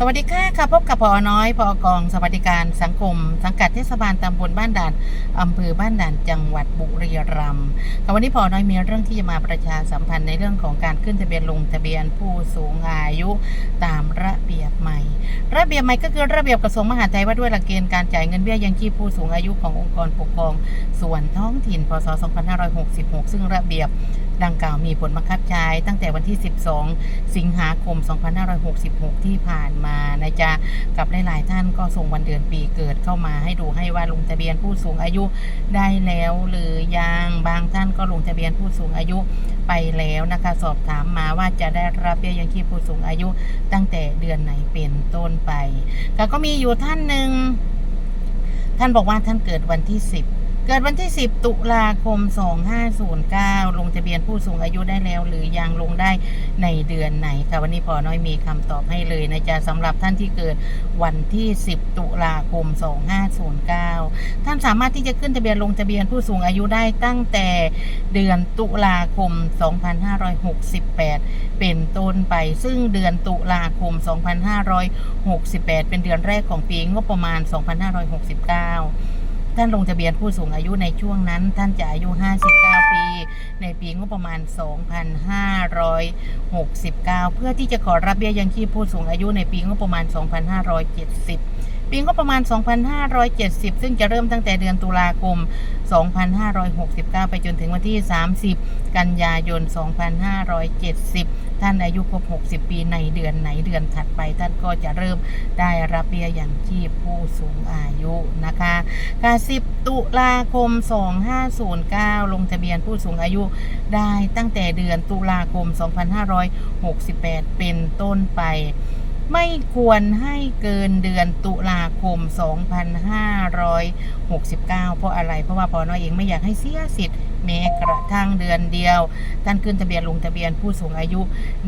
สวัสดีค่ะค่ะพบกับพอน้อยพอกองสวัสดิการสังคม สังกัดเทศบาลตำบลบ้านด่านอำเภอบ้านด่านจังหวัดบุรีรัมย์ค่ะวันนี้พอน้อยมีเรื่องที่จะมาประชาสัมพันธ์ในเรื่องของการขึ้นทะเบียนลงทะเบียนผู้สูงอายุตามระเบียบใหม่ ระเบียบใหม่ก็คือระเบียบกระทรวงมหาดไทยว่าด้วยหลักเกณฑ์การจ่ายเงินเบี้ยยังชีพผู้สูงอายุขององค์กรปกครองส่วนท้องถิ่นพศ 2566 ซึ่งระเบียบ ดังกล่าวมีผลบังคับใช้ตั้งแต่วันที่ 12 สิงหาคม 2566 ที่ผ่านมานะจ๊ะกับหลายๆท่านก็ส่งวันเดือนปีเกิดเข้ามาให้ดูให้ว่าลงทะเบียนผู้สูงอายุได้แล้วหรือยังบางท่านก็ลงทะเบียนผู้สูงอายุไปแล้วนะคะสอบถามมาว่าจะได้รับเบี้ยยังชีพผู้สูงอายุตั้งแต่เดือนไหนเป็นต้นไปแต่ก็มีอยู่ท่านหนึ่งท่านบอกว่าท่านเกิดวันที่ 10 เกิดวันที่ 10 ตุลาคม 2509 ลงทะเบียนผู้สูงอายุได้แล้ว หรือยังลงได้ในเดือนไหนค่ะวันนี้พอน้อยมีคำตอบให้เลยนะจ๊ะสำหรับท่านที่เกิดวันที่ 10 ตุลาคม 2509 ท่านสามารถที่จะขึ้นทะเบียนลงทะเบียนผู้สูงอายุได้ตั้งแต่เดือนตุลาคม 2568 เป็นต้นไป ซึ่งเดือนตุลาคม 2568 เป็นเดือนแรกของปีงบประมาณ 2569 ท่านลงทะเบียนผู้สูงอายุในช่วงนั้น ท่านจะอายุ 59 ปี ในปีงบประมาณ 2569 เพื่อที่จะขอรับเบี้ยยังชีพผู้สูงอายุในปีงบประมาณ 2570 ปีงบประมาณ 2570 ซึ่งจะเริ่มตั้งแต่เดือนตุลาคม 2569 ไปจนถึงวันที่ 30 กันยายน 2570 ท่านอายุครบ 60 ปีในเดือนไหนเดือนถัดไป ท่านก็จะเริ่มได้รับเบี้ยอย่างชีพผู้สูงอายุนะคะกา10 ตุลาคม 2509 ลงทะเบียนผู้สูงอายุได้ตั้งแต่เดือนตุลาคม 2568 เป็นต้นไป ไม่ควรให้เกินเดือนตุลาคม 2569 เพราะอะไร เพราะว่าพอนอเองไม่อยากให้เสียสิทธิ์แม้กระทั่งเดือนเดียว ท่านขึ้นทะเบียนลงทะเบียนผู้สูงอายุ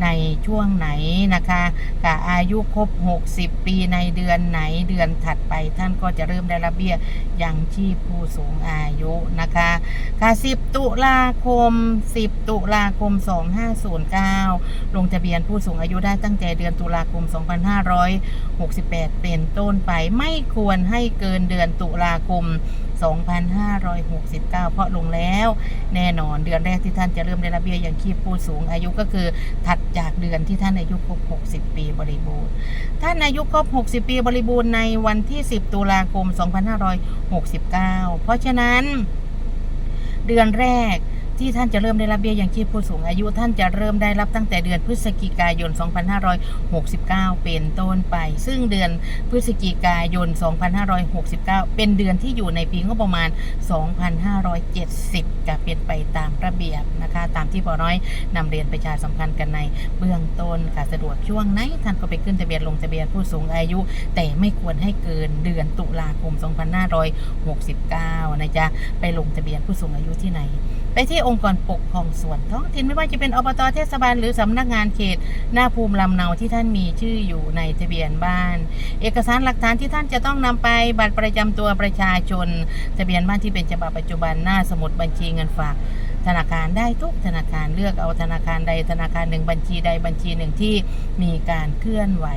ในช่วงไหนนะคะกับอายุครบ 60 ปีในเดือนไหนเดือนถัดไป ท่านก็จะเริ่มได้รับเบี้ยยังชีพผู้สูงอายุนะคะ ค่ะ 10 ตุลาคม 10 ตุลาคม 2509 ลงทะเบียนผู้สูงอายุได้ตั้งแต่เดือนตุลาคม 2568 เป็นต้นไปไม่ควรให้เกินเดือนตุลาคม 2569 เพราะลงแล้วแน่นอนเดือนแรกที่ท่านจะเริ่มได้รับเบี้ยย่างชีพผู้สูงอายุก็คือถัดจากเดือนที่ท่านอายุครบ 60 ปีบริบูรณ์ ท่านอายุครบ 60 ปีบริบูรณ์ในวันที่ 10 ตุลาคม 2569 เพราะฉะนั้น เดือนแรก ที่ท่านจะเริ่มได้รับเบี้ยยังชีพผู้สูงอายุ ท่านจะเริ่มได้รับตั้งแต่เดือนพฤศจิกายน 2569 เป็นต้นไป ซึ่งเดือนพฤศจิกายน 2569 เป็นเดือนที่อยู่ในปีงบประมาณ 2570ก็เป็นไปตามระเบียบนะคะ ตามที่พอน้อยนำเรียนประชาสัมพันธ์กันในเบื้องต้นค่ะสะดวกช่วงไหนท่านก็ไปขึ้นทะเบียนลงทะเบียนผู้สูงอายุ แต่ไม่ควรให้เกินเดือนตุลาคม 2569 นะจ๊ะ ไปลงทะเบียนผู้สูงอายุที่ไหน ไปที่องค์กรปกครองส่วนท้องถิ่นไม่ว่าจะเป็นอบตเทศบาลหรือสำนักงานเขต หน้าภูมิลำเนาที่ท่านมีชื่ออยู่ในทะเบียนบ้าน เอกสารหลักฐานที่ท่านจะต้องนำไปบัตรประจำตัวประชาชน ทะเบียนบ้านที่เป็นฉบับปัจจุบันหน้าสมุดบัญชีเงินฝาก ธนาคารได้ทุกธนาคารเลือกเอาธนาคารใดธนาคารหนึ่งบัญชีใดบัญชีหนึ่งที่มีการเคลื่อนไหว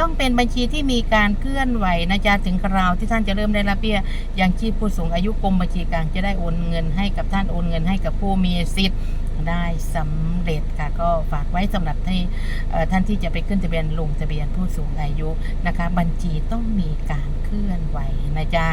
ต้องเป็นบัญชีที่มีการเคลื่อนไหวนะจ๊ะถึงคราวที่ท่านจะเริ่มได้รับเบี้ยยังชีพผู้สูงอายุกรมบัญชีกลางจะได้โอนเงินให้กับท่านโอนเงินให้กับผู้มีสิทธิ์ได้สำเร็จค่ะก็ฝากไว้สำหรับที่ท่านที่จะไปขึ้นทะเบียนลงทะเบียนผู้สูงอายุนะคะ บัญชีต้องมีการเคลื่อนไหวนะจ๊ะ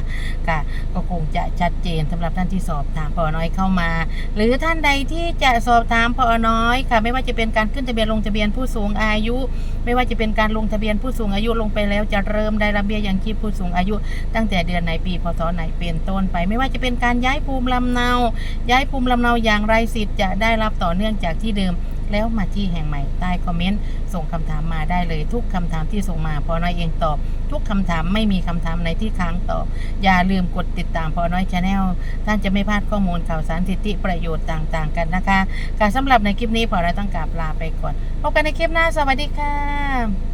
ค่ะก็คงจะชัดเจนสำหรับท่านที่สอบถามพอน้อยเข้ามาหรือือท่านใดที่จะสอบถามพอน้อยค่ะ ไม่ว่าจะเป็นการขึ้นทะเบียนลงทะเบียนผู้สูงอายุ ไม่ว่าจะเป็นการลงทะเบียนผู้สูงอายุลงไปแล้ว จะเริ่มได้รับเบี้ยยังชีพผู้สูงอายุ ตั้งแต่เดือนไหนปีพศไหนเป็นต้นไป ไม่ว่าจะเป็นการย้ายภูมิลำเนา ย้ายภูมิลำเนาอย่างไรสิทธิ์จะได้รับต่อเนื่องจากที่เดิม แล้วมาที่แห่งใหม่ใต้คอมเมนต์ส่งคำถามมาได้เลยทุกคำถามที่ส่งมาพอน้อยเองตอบ ทุกคำถามไม่มีคำถามในที่ค้างตอบ อย่าลืมกดติดตามพอน้อยชาแนลท่านจะไม่พลาดข้อมูลข่าวสารสิทธิประโยชน์ต่างๆ กันนะคะการสำหรับในคลิปนี้พอน้อยต้องกราบลาไปก่อนพบกันในคลิปหน้าสวัสดีค่ะ